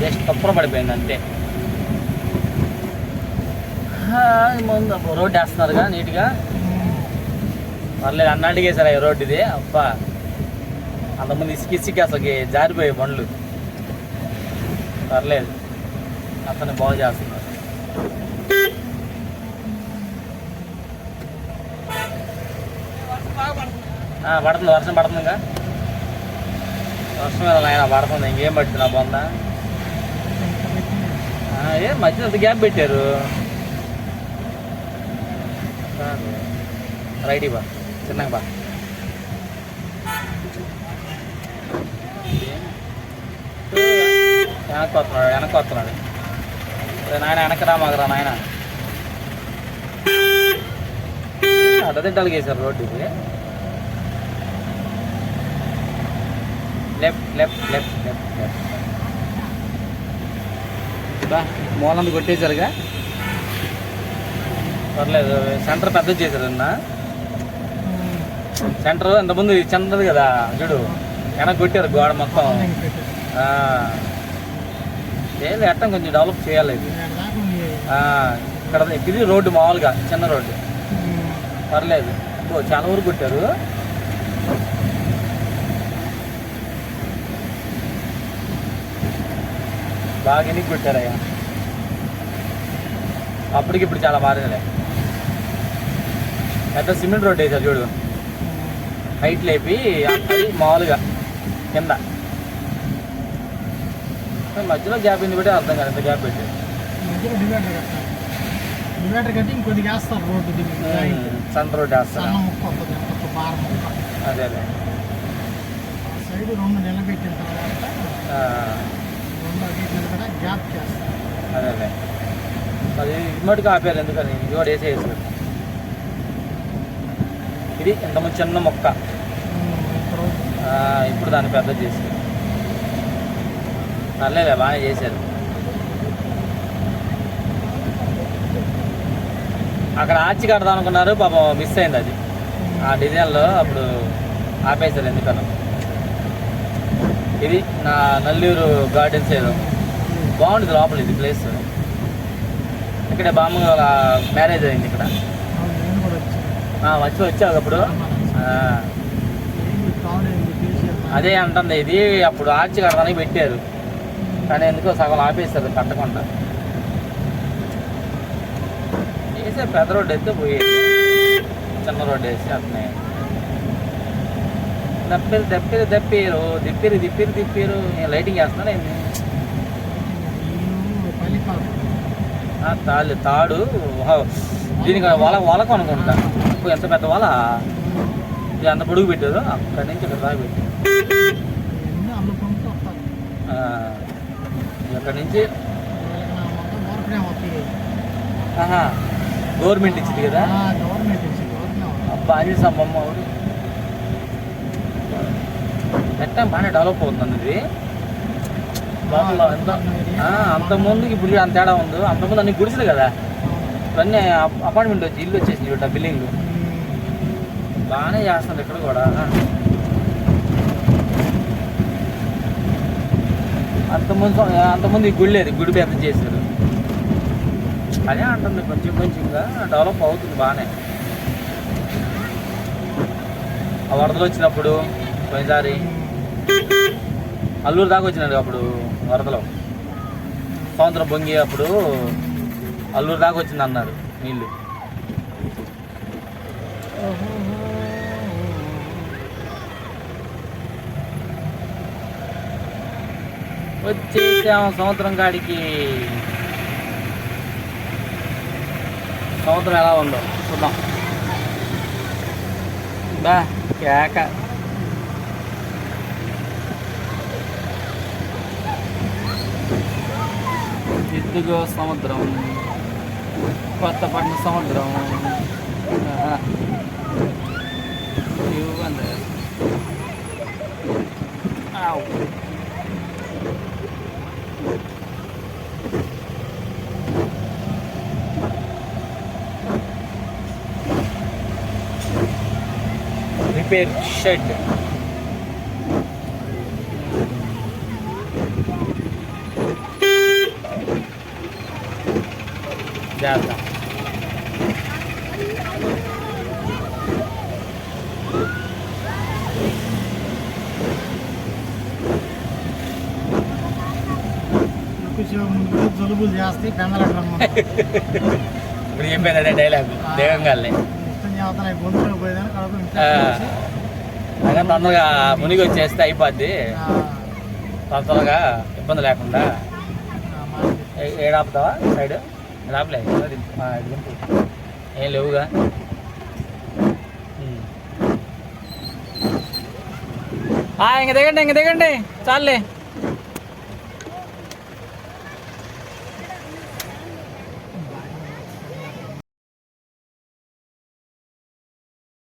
Just తప్పున పడిపోయింది అంతే ముందు రోడ్డు వేస్తున్నారుగా నీట్గా. పర్లేదు అన్న అడిగేసారు ఈ రోడ్డు ఇది అబ్బా అంతమంది ఇసుక ఇసుక అసలుకి జారిపోయాయి బండ్లు. పర్లేదు అతను బాగు చేస్తున్నారు పడుతుంది వర్షం పడుతుందిగా. వర్షం మీద ఆయన పడుతుంది ఇంకేం పడుతుంది నా ఏం మధ్యలో అంత గ్యాప్ పెట్టారు? రైట్ బా. చిన్నగా బా. వెనక్కి వస్తున్నాడు వెనక్కి వస్తున్నాడు. నాయన వెనక్కి రా మాకు రా నాయన. అడ్డదిడ్డలు వేశారు రోడ్డుకి left left left left left. బా మూలంది కొట్టేశారుగా? పర్లేదు సెంటర్ పెద్ద చేశారు అన్న సెంటర్ ఇంతకుముందు చిన్నది కదా చూడు. వెనక కొట్టారు గోడ మొత్తం. ఏది ఎట్టం కొంచెం డెవలప్ చేయాలి ఇది. ఇక్కడ ఇది రోడ్డు మామూలుగా చిన్న రోడ్డు. పర్లేదు. చాలా వరకు కొట్టారు. బాగా ఎన్ని కొట్టారయ్యా? అప్పటికి ఇప్పుడు చాలా మారిందిలే పెద్ద సిమెంట్ రోడ్ వేసారు చూడు. హైట్ లేపి మామూలుగా కింద. మధ్యలో గ్యాప్ ఇంది పెట్టి అర్థం కాదు ఎంత గ్యాప్ పెట్టి సన్ రోడ్ వేస్తారా. అదే సైడ్ రెండు నిలబెట్టిన తర్వాత ఆ, రెండు అటు ఇటు నిలబెట్ట గ్యాప్ చేస్తారు అదే అదే అది ఇమ్మటికి ఆపారు ఎందుకని? ఇది కూడా వేసేసారు ఇది ఇంతమంది చిన్న మొక్క. ఇప్పుడు ఇప్పుడు దాన్ని పెద్ద చేసి. పర్లేదా బాగానే చేశారు. అక్కడ ఆర్చి కడదాం అనుకున్నారు పాపం మిస్ అయింది అది. ఆ డిజైన్లో అప్పుడు ఆపేశారు ఎందుకన్నా ఇది నా నల్లూరు గార్డెన్స్ ఏదో బాగుంటుంది లోపల ఇది ప్లేస్ ఇక్కడే బామ్మ మ్యారేజ్ అయింది ఇక్కడ. వచ్చి వచ్చావు అప్పుడు? అదే అంటుంది ఇది అప్పుడు ఆర్చి కడతానికి పెట్టారు. కానీ ఎందుకో సగం ఆపేస్తారు కట్టకుండా. వేసే పెద్ద రోడ్డు అయితే పోయేది. చిన్న రోడ్డు వేసి అతనే దప్పిరు దప్పిరు దప్పారు దిప్పిరు దిప్పిరు దిప్పారు నేను లైటింగ్ చేస్తున్నాను ఏంది నేను పల్లిపాడు ఆ, తాళ్ళు తాడు దీనికి వల వలకు అనుకుంటా ఇప్పుడు ఎంత పెద్ద వల? ఇది అంత పొడుగు పెట్టారు అక్కడి నుంచి ఇక్కడ దాకా పెట్టారు అక్కడి నుంచి గవర్నమెంట్ ఇచ్చింది కదా? అబ్బా అని సమ్మమ్మ ఎట్టా బాగానే డెవలప్ అవుతుంది ఇది. లోపల ఎంత. అంతకుముందు అంత ముందుకి ఇప్పుడు అంత తేడా ఉంది. అంతకుముందు అన్ని గుడిసెలు కదా. ఇవన్నీ అప్- అపార్ట్మెంట్ వచ్చి ఇల్లు వచ్చేసింది చూడ బిల్డింగ్లు బాగానే చేస్తుంది ఇక్కడ కూడా. అంతకుముందు అంతకుముందు ఈ గుడి లేదు గుడి పెద్ద చేశారు. అదే అంటుంది కొంచెం కొంచెంగా డెవలప్ అవుతుంది బాగానే. ఆ వరదలు వచ్చినప్పుడు పోయినసారి అల్లూరు దాకా వచ్చినాడు అప్పుడు. వరదలు. సముద్రం బొంగి అప్పుడు అల్లూరు దాకా వచ్చింది అన్నారు నీళ్ళు. వచ్చేసాము సంవత్సరం కాడికి. సంవత్సరం ఎలా ఉందో చూద్దాం. బా కేక. ఇదిగో సముద్రం కొత్తపట్నం సముద్రం ఆహా. ఇవ్వండి. ఆవ్. రిపేర్ షెడ్ జాగ్రత్త జలుబులు చేస్తాయి పెందలకి రమ్మని ఇప్పుడు చెప్పేది అదే డైలాగ్ వచ్చి, అదే తొందరగా మునిగి వచ్చేస్తే అయిపోద్ది. త్వరగా ఇబ్బంది లేకుండా. ఏడాపుతావా? సైడ్? రాపలే ఏం లేవుగా ఆ, ఇంక దిగండి ఇంక దిగండి చాలే